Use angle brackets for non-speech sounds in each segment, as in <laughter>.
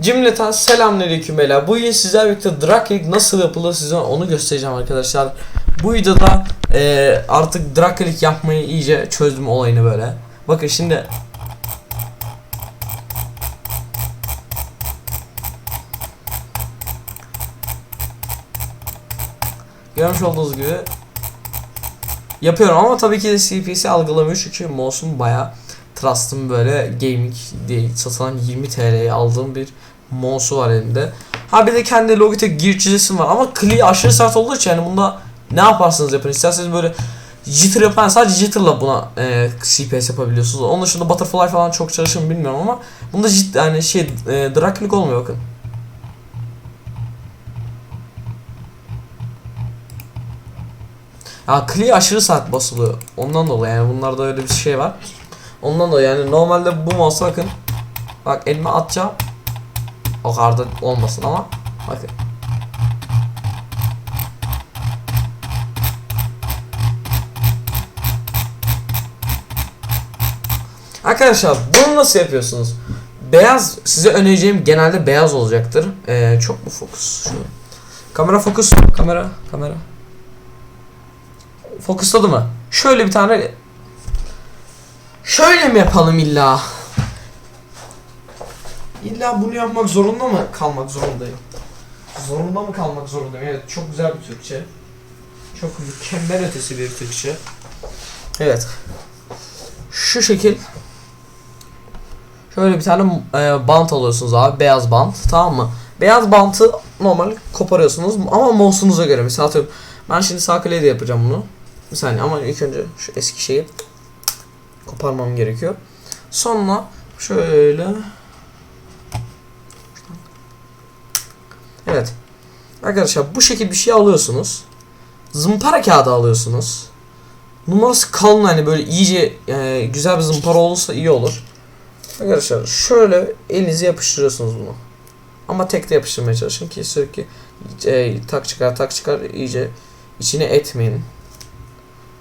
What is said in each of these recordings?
Cümleten selamünaleyküm beyler. Bugün sizlerle birlikte Drake nasıl yapılır size onu göstereceğim arkadaşlar. Bu videoda eee, artık Drake yapmayı iyice çözdüm olayını böyle. Bakın şimdi Görmüş olduğunuz gibi yapıyorum ama tabii ki de CPC algılamıyor çünkü mouse'um baya trust'ım böyle gaming diye satılan 20 TL'ye aldığım bir mouse'u var elimde. Ha bir de kendi Logitech çizesim var ama kli aşırı sert olduğu için yani bunda ne yaparsanız yapın isterseniz böyle jitter yapan sadece jitter'la buna e, CPS yapabiliyorsunuz. Onun dışında butterfly falan çok çalışır bilmiyorum ama bunda jit yani şey e, drag click olmuyor bakın. Ya kli aşırı sert basılıyor. Ondan dolayı yani bunlarda öyle bir şey var. Ondan dolayı yani normalde bu mouse bakın. Bak elime atacağım. O kadar da olmasın ama bakın. Arkadaşlar bunu nasıl yapıyorsunuz? Beyaz size önereceğim genelde beyaz olacaktır. Ee, çok mu fokus? Şu. Kamera fokus. Kamera. Kamera. Fokusladı mı? Şöyle bir tane Şöyle mi yapalım illa? İlla bunu yapmak zorunda mı kalmak zorundayım? Zorunda mı kalmak zorundayım? Evet çok güzel bir Türkçe. Çok mükemmel ötesi bir Türkçe. Evet. Şu şekil. Şöyle bir tane e, bant alıyorsunuz abi. Beyaz bant. Tamam mı? Beyaz bantı normal koparıyorsunuz ama mouse'unuza göre. Mesela atıyorum. Ben şimdi sağ klavye de yapacağım bunu. Bir saniye ama ilk önce şu eski şeyi koparmam gerekiyor. Sonra şöyle Evet. Arkadaşlar bu şekil bir şey alıyorsunuz. Zımpara kağıdı alıyorsunuz. Numarası kalın hani böyle iyice e, güzel bir zımpara olursa iyi olur. Arkadaşlar şöyle elinizi yapıştırıyorsunuz bunu. Ama tek de yapıştırmaya çalışın ki sürekli e, tak çıkar tak çıkar iyice içine etmeyin.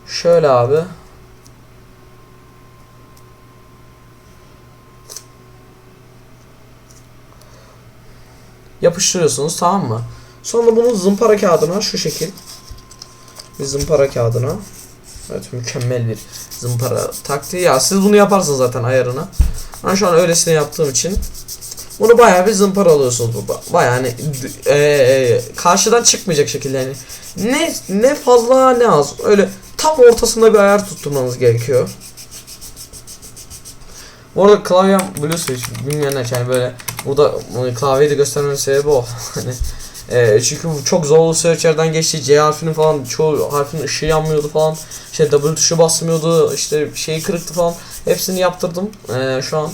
Şöyle abi. Yapıştırıyorsunuz tamam mı? Sonra bunu zımpara kağıdına şu şekil. Bir zımpara kağıdına. Evet mükemmel bir zımpara taktiği. Ya siz bunu yaparsınız zaten ayarını. Ben şu an öylesine yaptığım için bunu bayağı bir zımpara alıyorsunuz bu. Bayağı hani e, e, karşıdan çıkmayacak şekilde yani. Ne ne fazla ne az. Öyle tam ortasında bir ayar tutturmanız gerekiyor. Bu arada klavyem Bluetooth bilmeyenler yani böyle burada e, klavyeyi de göstermemin sebebi o. <laughs> hani e, çünkü çok zorlu searcher'den geçti. C harfinin falan çoğu harfin ışığı yanmıyordu falan. İşte W tuşu basmıyordu. işte şeyi kırıktı falan. Hepsini yaptırdım. E, şu an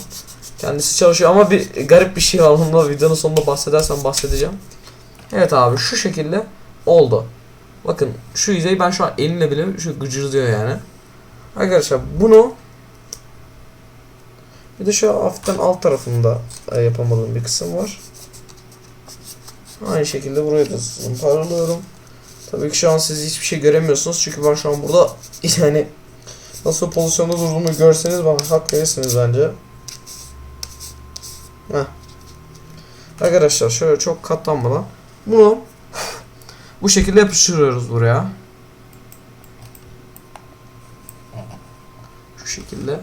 kendisi çalışıyor ama bir garip bir şey var. Onu videonun sonunda bahsedersem bahsedeceğim. Evet abi şu şekilde oldu. Bakın şu yüzeyi ben şu an elimle bile şu gıcırdıyor yani. Arkadaşlar bunu bir de şu hafiften alt tarafında e, yapamadığım bir kısım var. Aynı şekilde burayı da zımparalıyorum. Tabii ki şu an siz hiçbir şey göremiyorsunuz çünkü ben şu an burada <laughs> yani nasıl pozisyonda durduğunu görseniz bana hak verirsiniz bence. Heh. Arkadaşlar şöyle çok katlanmadan bunu <laughs> bu şekilde yapıştırıyoruz buraya. Şu şekilde.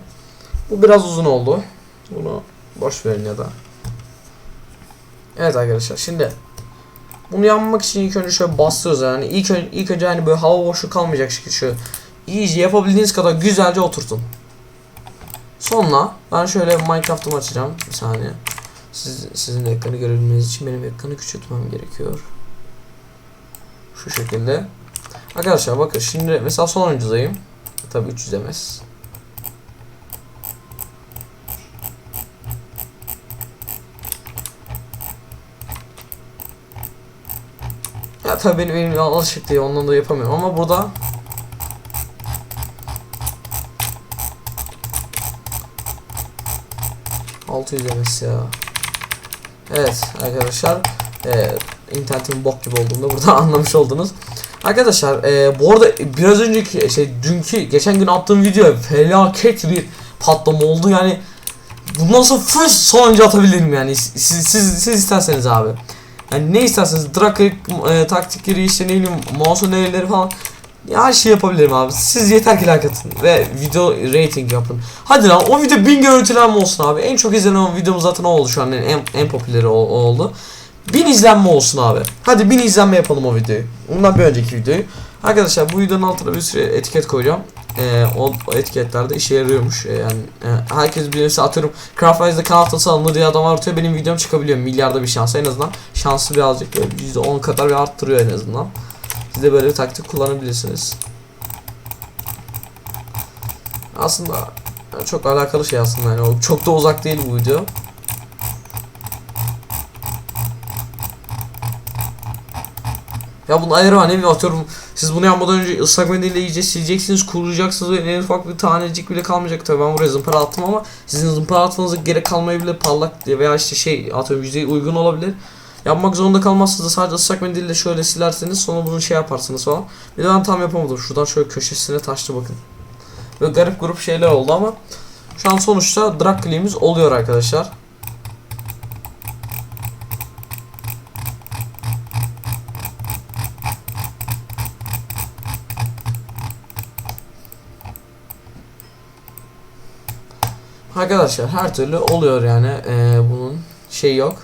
Bu biraz uzun oldu. Bunu boş verin ya da. Evet arkadaşlar şimdi bunu yapmak için ilk önce şöyle bastırıyoruz yani ilk önce, ilk önce hani böyle hava boşluğu kalmayacak şekilde şöyle iyice yapabildiğiniz kadar güzelce oturtun. Sonra ben şöyle Minecraft'ımı açacağım bir saniye. Siz, sizin ekranı görebilmeniz için benim ekranı küçültmem gerekiyor. Şu şekilde. Arkadaşlar bakın şimdi mesela sonuncudayım. Tabii 300 demez. Tabii benim elim alışık değil ondan da yapamıyorum ama burada Altı yüz ya. Evet arkadaşlar e, internetin bok gibi olduğunu burada <laughs> anlamış oldunuz. Arkadaşlar e, bu arada biraz önceki şey dünkü geçen gün attığım video felaket bir patlama oldu yani bundan sonra full sonuncu atabilirim yani siz, siz, siz isterseniz abi. Yani ne isterseniz Drakrik e, taktikleri işte ne bileyim mouse'un nereleri falan her şey yapabilirim abi. Siz yeter ki like atın ve video rating yapın. Hadi lan o video 1000 görüntülenme olsun abi. En çok izlenen videomuz zaten o oldu şu an en, en popüleri o, o oldu. 1000 izlenme olsun abi. Hadi 1000 izlenme yapalım o videoyu. Ondan bir önceki videoyu. Arkadaşlar bu videonun altına bir sürü etiket koyacağım. Ee, o, o etiketler de işe yarıyormuş. Ee, yani e, herkes bilirse atıyorum Craftwise'da kan haftası alınır diye adam artıyor. Benim videom çıkabiliyor. Milyarda bir şans en azından. Şansı birazcık böyle %10 kadar bir arttırıyor en azından. Siz de böyle bir taktik kullanabilirsiniz. Aslında çok alakalı şey aslında yani çok da uzak değil bu video. Ya bunun ayarı var ne bileyim atıyorum siz bunu yapmadan önce ıslak mendille iyice sileceksiniz kurulacaksınız ve en ufak bir tanecik bile kalmayacak. Tabii ben buraya zımpara attım ama sizin zımpara atmanıza gerek kalmayabilir parlak veya işte şey atıyorum yüzeye uygun olabilir. Yapmak zorunda kalmazsınız da sadece ıslak mendille şöyle silerseniz sonra bunu şey yaparsınız falan. Bir de ben tam yapamadım. Şuradan şöyle köşesine taştı bakın. Böyle garip grup şeyler oldu ama şu an sonuçta drag oluyor arkadaşlar Arkadaşlar her türlü oluyor yani ee, bunun şey yok.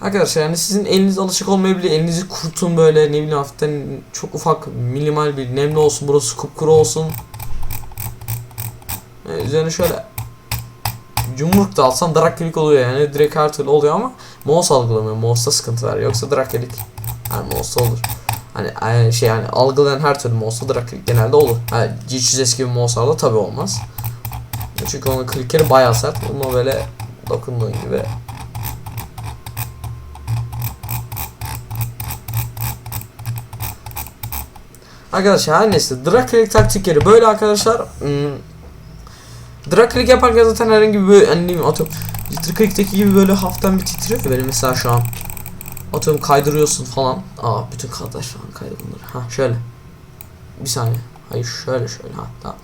Arkadaşlar yani sizin eliniz alışık olmayabilir. Elinizi kurutun böyle ne bileyim hafiften çok ufak minimal bir nemli olsun burası kupkuru olsun. Yani üzerine şöyle yumruk da alsan Drakelik oluyor yani direkt her türlü oluyor ama mouse algılamıyor. Mouse'da sıkıntı var. Yoksa Drakelik yani mouse'da olur. Hani şey yani algılayan her türlü mouse'da Drakelik genelde olur. Yani G300 eski bir mouse'larda tabi olmaz. Çünkü onun klikeri bayağı sert. Bunu böyle dokunduğun gibi. Arkadaşlar her neyse Dracolic taktikleri böyle arkadaşlar. Hmm. Dracolic yaparken zaten herhangi bir böyle hani atıyorum Dracolic'teki gibi böyle hafiften bir titriyor ya böyle mesela şu an. Atıyorum kaydırıyorsun falan. Aa bütün kadar şu an kaydı bunları. Ha şöyle. Bir saniye. Hayır şöyle şöyle ha tamam.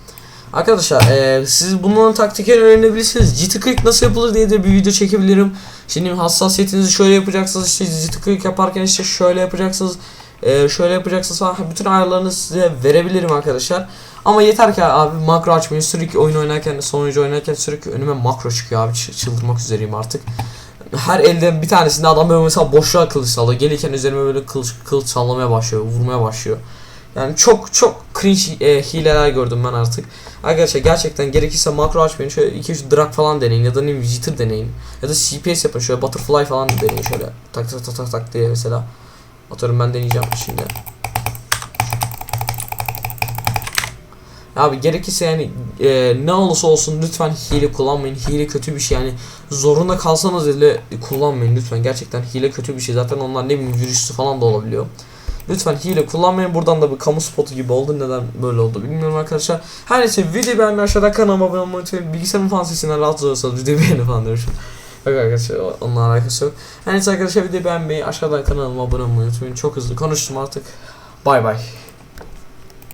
Arkadaşlar e, siz bunların taktiklerini öğrenebilirsiniz. GT Click nasıl yapılır diye de bir video çekebilirim. Şimdi hassasiyetinizi şöyle yapacaksınız. İşte GT Click yaparken işte şöyle yapacaksınız. E, şöyle yapacaksınız falan. Bütün ayarlarını size verebilirim arkadaşlar. Ama yeter ki abi makro açmayın. Sürekli oyun oynarken, sonucu oynarken sürekli önüme makro çıkıyor abi. Çıldırmak üzereyim artık. Her elden bir tanesinde adam böyle mesela boşluğa kılıç sallıyor. Gelirken üzerime böyle kılıç, kılıç sallamaya başlıyor. Vurmaya başlıyor. Yani çok çok cringe e, hileler gördüm ben artık. Arkadaşlar gerçekten gerekirse makro açmayın. Şöyle 2-3 drag falan deneyin ya da ne bileyim jitter deneyin. Ya da CPS yapın şöyle butterfly falan deneyin şöyle. Tak tak tak tak tak diye mesela. Atıyorum ben deneyeceğim şimdi. Abi gerekirse yani e, ne olursa olsun lütfen hile kullanmayın. Hile kötü bir şey yani zorunda kalsanız bile kullanmayın lütfen. Gerçekten hile kötü bir şey. Zaten onlar ne bileyim virüsü falan da olabiliyor. Lütfen hile kullanmayın. Buradan da bir kamu spotu gibi oldu. Neden böyle oldu bilmiyorum arkadaşlar. Her neyse videoyu beğenmeyi aşağıda kanalıma abone olmayı unutmayın. Bilgisayarın falan sesinden rahatsız olursanız videoyu beğenin falan diyorum. Yok arkadaşlar onunla alakası yok. Her neyse arkadaşlar videoyu beğenmeyi aşağıdan kanalıma abone olmayı unutmayın. Çok hızlı konuştum artık. Bay bay.